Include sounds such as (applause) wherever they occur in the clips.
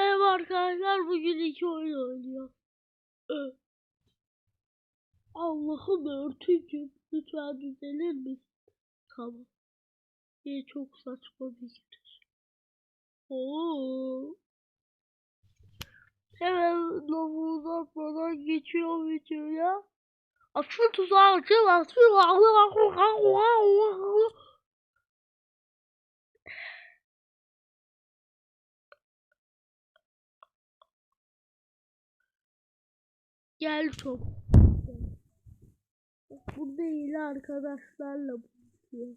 Evet arkadaşlar bugün iki oyun oynuyor. Allah'ım örtücüm lütfen düzelir misin? Tamam. Yine çok saçma bir giriş. Oo. Hemen lafı uzatmadan geçiyor videoya. Açın tuzağı açın açın. Gel top. Bu değil arkadaşlarla buluşuyor.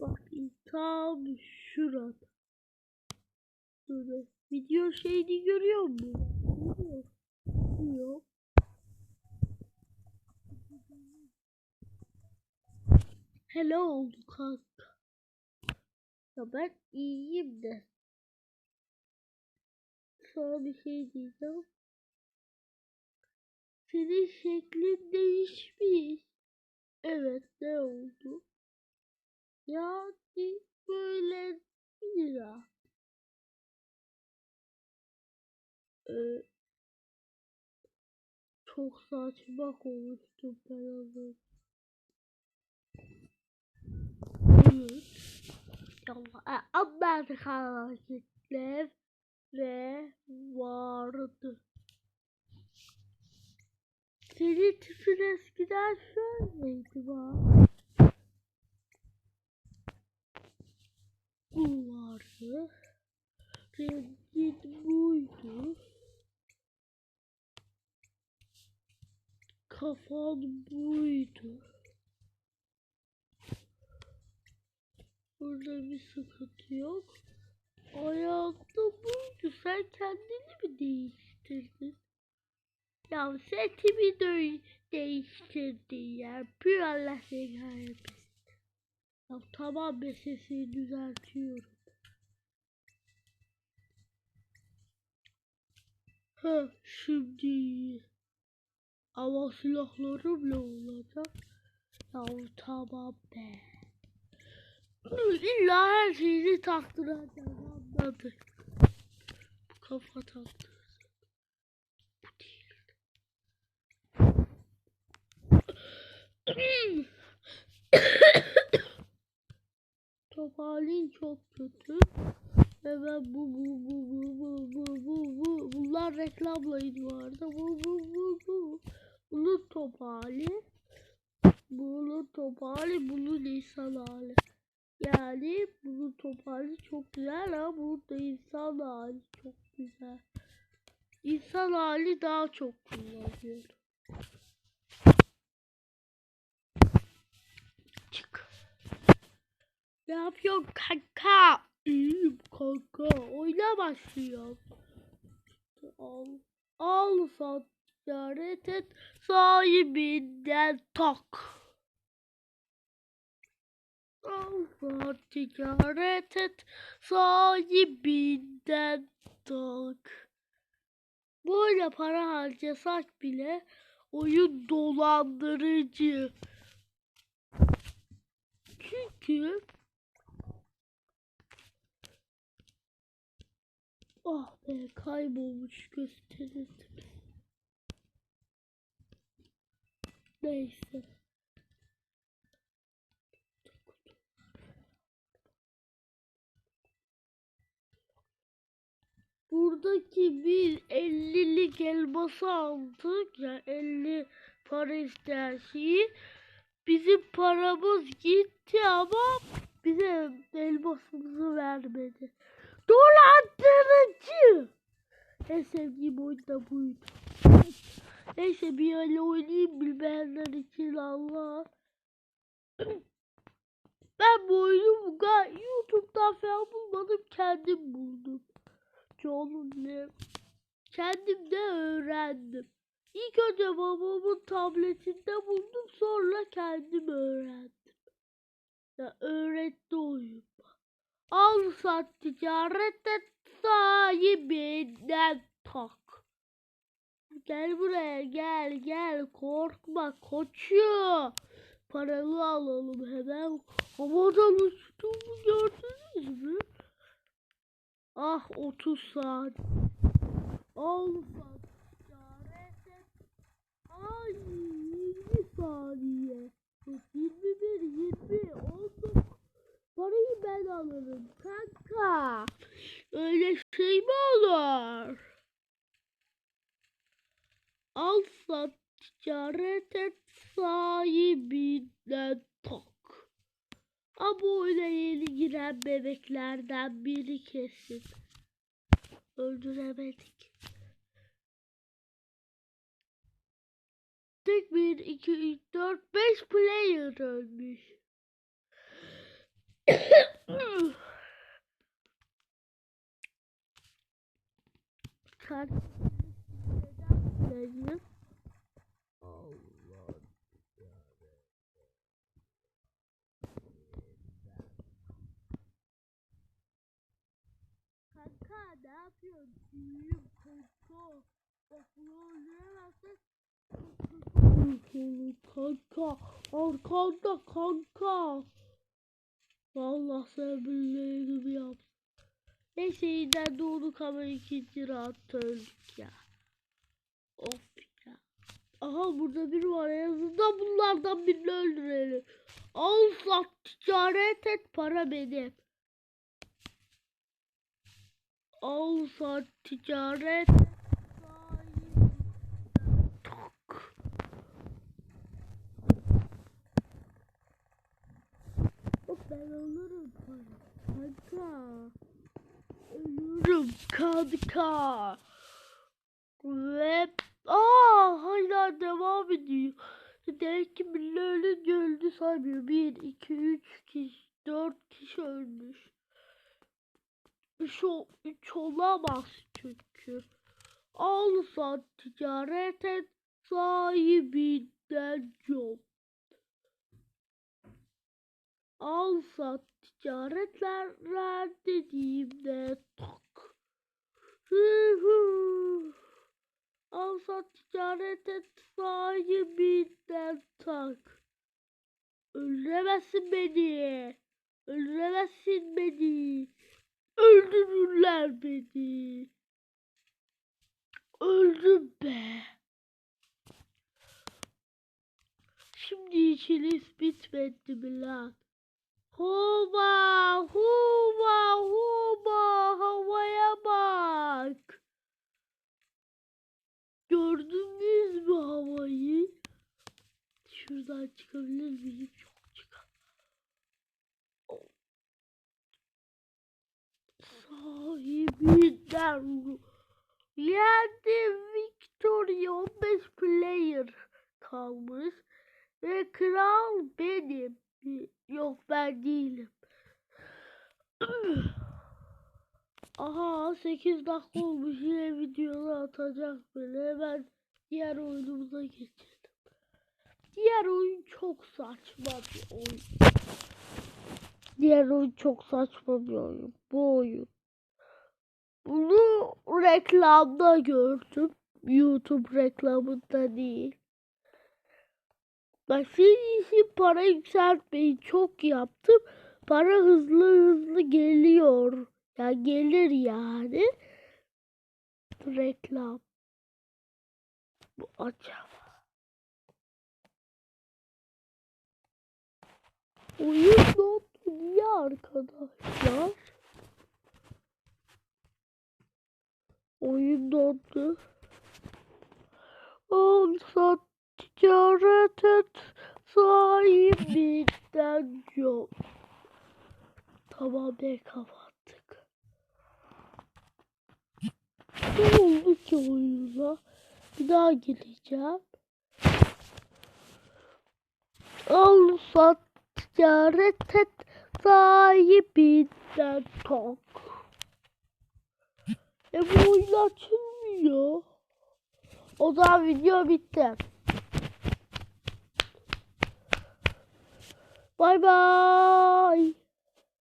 Bak tam şurada. Şurada. Video şeyini görüyor musun? Yok. Yok. Hello oldu kanka. Ya ben iyiyim de. Sana bir şey diyeceğim. Senin şeklin değişmiş. Evet ne oldu? Yani böyle ya. Ee, çok saçma konuştum ben önce. Evet. Ya, anladık hareketler ve vardı. Senin tipin eskiden şöyleydi bak. Bu vardı. Rengin buydu. Kafan buydu. Burada bir sıkıntı yok. Ayakta buydu. Sen kendini mi değiştirdin? Ya setimi de değiştirdi ya. Bir Allah seni kahretmesin. Ya tamam ben sesini düzeltiyorum. Ha şimdi. Ama silahlarım ne olacak? Ya tamam be. İlla her şeyini taktıracağım anladık. Kafa taktı. Bu değil. (coughs) Top halin çok kötü. Ve ben bu bu bu bu bu bu bu bu bunlar reklamlaydı vardı. Bu bu bu bu. Bunun top hali. Bunun top hali. Bunun insan hali. Yani bunun top hali çok güzel ama bunun da insan hali çok güzel. İnsan hali daha çok kullanıyor. Ne yapıyorsun kanka? İyiyim kanka. Oyuna başlıyor. Al. Al ticaret et. Sahibinden tak. Al sat ticaret et. Sahibinden tak. Böyle para harcasak bile oyun dolandırıcı. Çünkü Ah be kaybolmuş gösterirdim. Neyse. Buradaki bir 50'lik elması aldık ya 50 para isteyen şeyi. Bizim paramız gitti ama bize elmasımızı vermedi. Dolandırıcı. En sevdiğim oyun da buydu. Neyse bir öyle oynayayım bilmeyenler için Allah. (clears throat) Ben bu oyunu YouTube'dan falan bulmadım kendim buldum. Çoğunluğu kendim de öğrendim. İlk önce babamın tabletinde buldum sonra kendim öğrendim. Ya öğretti oyun. Al sat ticarette sahibinden tak. Gel buraya gel gel korkma koçu. Paranı alalım hemen. Havadan uçtuğumu gördünüz mü? Ah 30 saat. Al saat. Ticaret et. Ay 20 saniye. 21, 20, 19. Parayı ben alırım kanka. Öyle şey mi olur? Al sat ticaret et sahibinden tak. Ama oyuna yeni giren bebeklerden biri kesin. Öldüremedik. Tek 1, 2, 3, 4, 5 player ölmüş. Allah. Kanka ne yapıyorsun? İyiyim kanka. Bak bunu öldüremezsen Kanka arkanda kanka. Allah sen bildiğini yap. Neyse yeniden doğduk ama ikinci rahat öldük ya. Of ya. Aha burada biri var en azından bunlardan birini öldürelim. Al sat ticaret et para benim. Al sat ticaret et sahibi. Tak. Of ben ölürüm kanka. Ölürüm kanka. Ve aa hala devam ediyor. Demek ki birileri ölünce öldü saymıyor. 1, 2, 3 kişi, 4 kişi ölmüş. 3, ol, üç olamaz çünkü. Al sat ticaret et sahibinden job. Al sat ticaretler dediğimde tak. Al sat ticaret et sahibinden tak. Öldüremezsin beni. Öldüremezsin beni. Öldürürler beni. Öldüm be. Şimdi işiniz bitmedi mi lan? Huba, huba, huba, havaya bak. Gördünüz mü havayı? Şuradan çıkabilir miyim? Çok çıkar. Sahibinden Yendi Victoria 15 player kalmış. Ve kral benim. Yok ben değilim. Aha 8 dakika olmuş yine videoyu atacak böyle hemen diğer oyunumuza geçelim. Diğer oyun çok saçma bir oyun. Diğer oyun çok saçma bir oyun. Bu oyun. Bunu reklamda gördüm. YouTube reklamında değil. Bak senin için para yükseltmeyi çok yaptım. Para hızlı hızlı geliyor. Ya gelir yani. Reklam. Bu acaba. Oyun notu niye arkadaşlar? Oyun notu. Al sahibinden yok. Tamam be kapattık. Ne oldu ki oyuna? Bir daha gireceğim. Al sat ticaret et sahibinden tok. E bu oyun açılmıyor. O zaman video bitti. Bye bye.